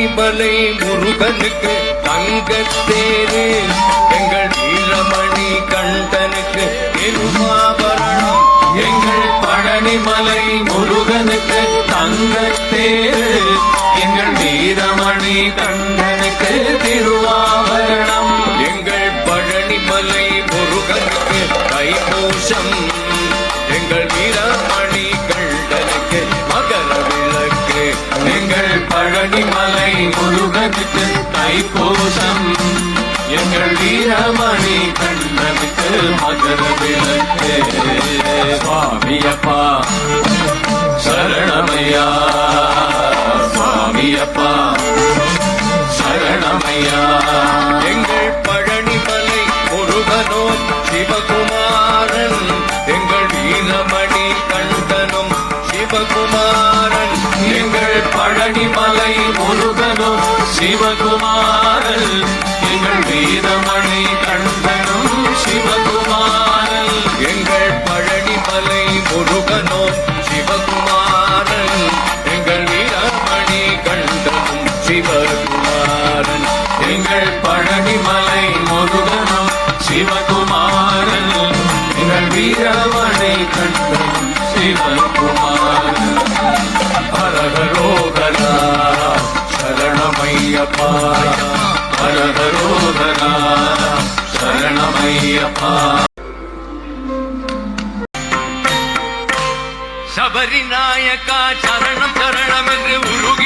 மணிமலை முருகனுக்கு தங்கத்தேரு எங்கள் வீரமணி கண்டனுக்கு திருமாபரணம் எங்கள் பழனிமலை முருகனுக்கு தங்கத்தேரு எங்கள் வீரமணி கண்டனுக்கு முருகனுக்கு தைப்பூசம். எங்கள் வீரமணி கண்ணனுக்கு மகர விளக்கு சுவாமியப்பா சரணமையா. சுவாமியப்பா சரணமையா. எங்கள் பழனிமலை முருகனோ சிவகுமார். எங்கள் பழனிமலை முருகனும் சிவகுமாரன். எங்கள் வீரமணி கண்டனும் சிவகுமாரன். எங்கள் பழனி மலை முருகனும் சிவகுமாரன். எங்கள் வீரமணி கண்டனும் சிவகுமாரன். எங்கள் பழனி மலை முருகனும் சிவகுமாரன். எங்கள் வீரமணி கண்டனும் சிவகுமாரன். ஹரஹரோகரா சபரிநாயக்கா சரணம் சரணம் என்று உருகி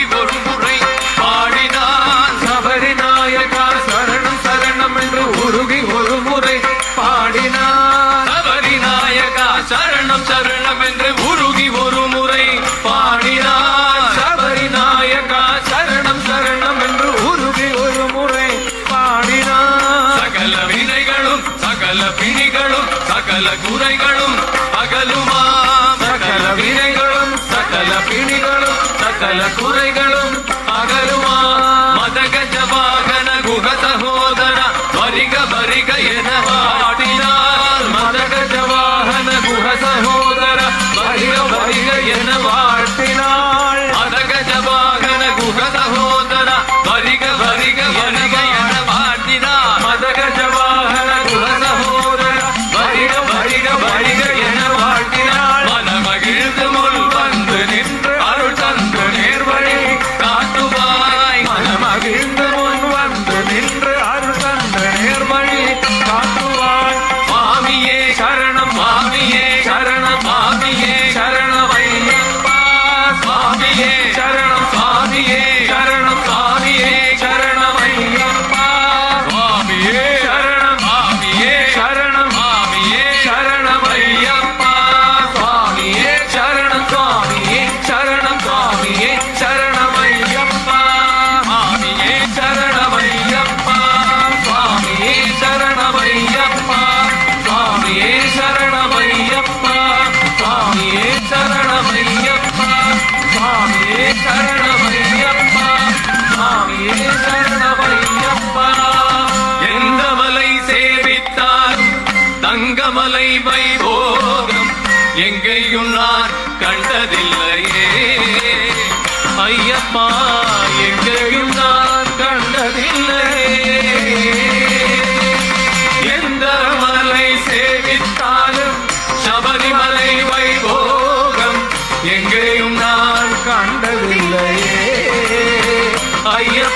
சகல குறைகளும் அகலுமா? சகல வினைகளும் சகல பிணிகளும் சகல குறைகளும்.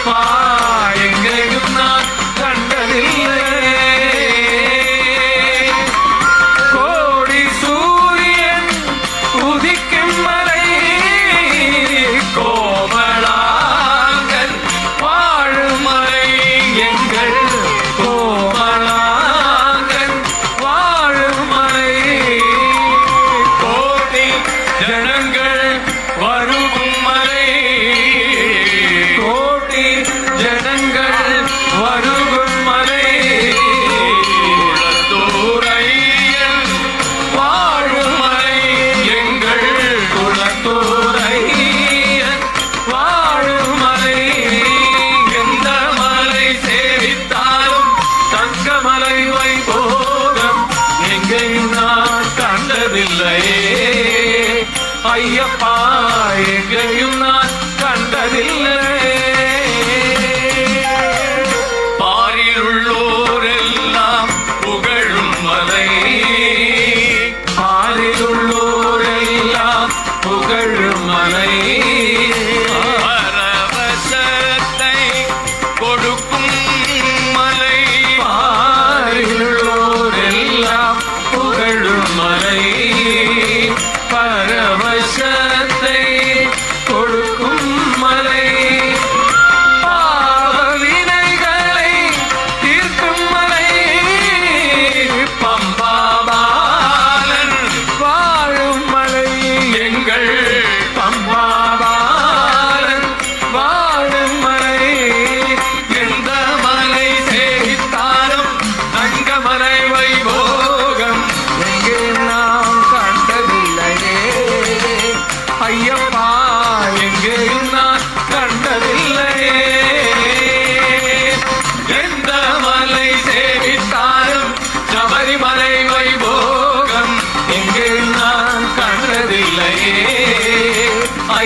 அப்பா எங்கேயும் நான் கண்டதில்லை. கோடி சூரியன் உதிக்கும் மலை கோமலாங்கள் வாழும் மலை எங்கள் கோமலாங்கள் வாழும் மலை. கோடி ஜன Amen. Amen.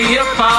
ஐயப்பா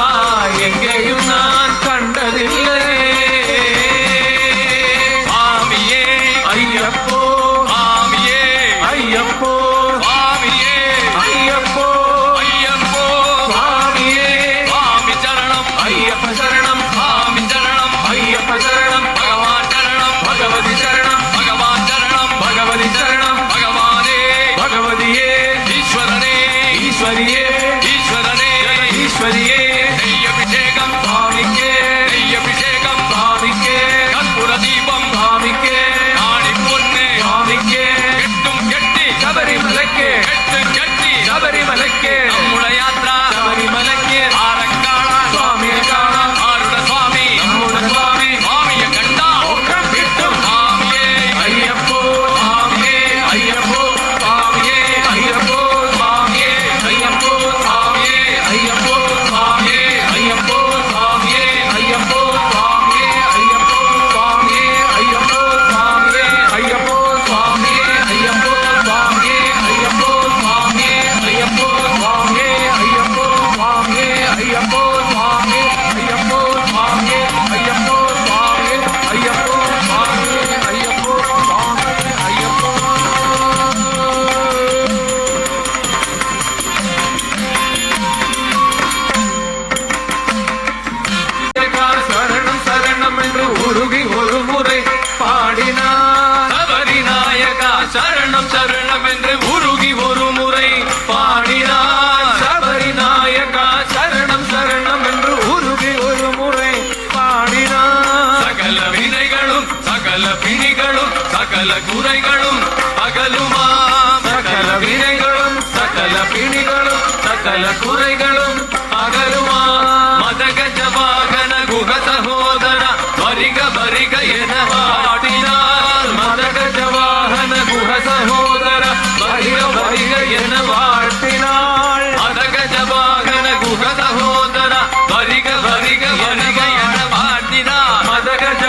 Udah.